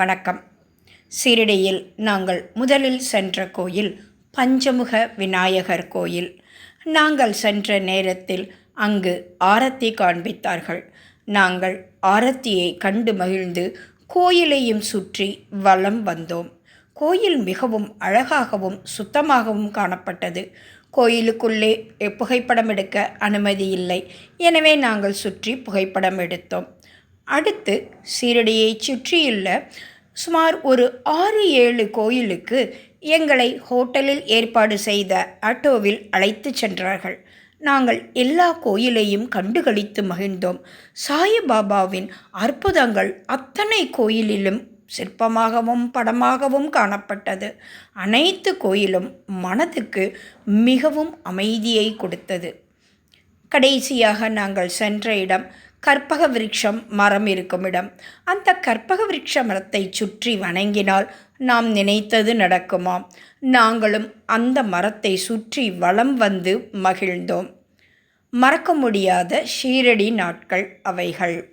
வணக்கம். சீரடியில் நாங்கள் முதலில் சென்ற கோயில் பஞ்சமுக விநாயகர் கோயில். நாங்கள் சென்ற நேரத்தில் அங்கு ஆரத்தி காண்பித்தார்கள். நாங்கள் ஆரத்தியை கண்டு மகிழ்ந்து கோயிலையும் சுற்றி வலம் வந்தோம். கோயில் மிகவும் அழகாகவும் சுத்தமாகவும் காணப்பட்டது. கோயிலுக்குள்ளே புகைப்படம் எடுக்க அனுமதி இல்லை. எனவே நாங்கள் சுற்றி புகைப்படம் எடுத்தோம். அடுத்து சீரடியைச் சுற்றியுள்ள சுமார் ஒரு ஆறு ஏழு கோயிலுக்கு எங்களை ஹோட்டலில் ஏற்பாடு செய்த ஆட்டோவில் அழைத்து சென்றார்கள். நாங்கள் எல்லா கோயிலையும் கண்டுகளித்து மகிழ்ந்தோம். சாயிபாபாவின் அற்புதங்கள் அத்தனை கோயிலிலும் சிற்பமாகவும் படமாகவும் காணப்பட்டது. அனைத்து கோயிலும் மனதுக்கு மிகவும் அமைதியை கொடுத்தது. கடைசியாக நாங்கள் சென்ற இடம் கற்பக விருட்சம் மரம் இருக்கும் இடம். அந்த கற்பக விருட்ச மரத்தை சுற்றி வணங்கினால் நாம் நினைத்தது நடக்குமாம் நாங்களும் அந்த மரத்தை சுற்றி வளம் வந்து மகிழ்ந்தோம். மறக்க முடியாத ஷீரடி நாட்கள் அவைகள்.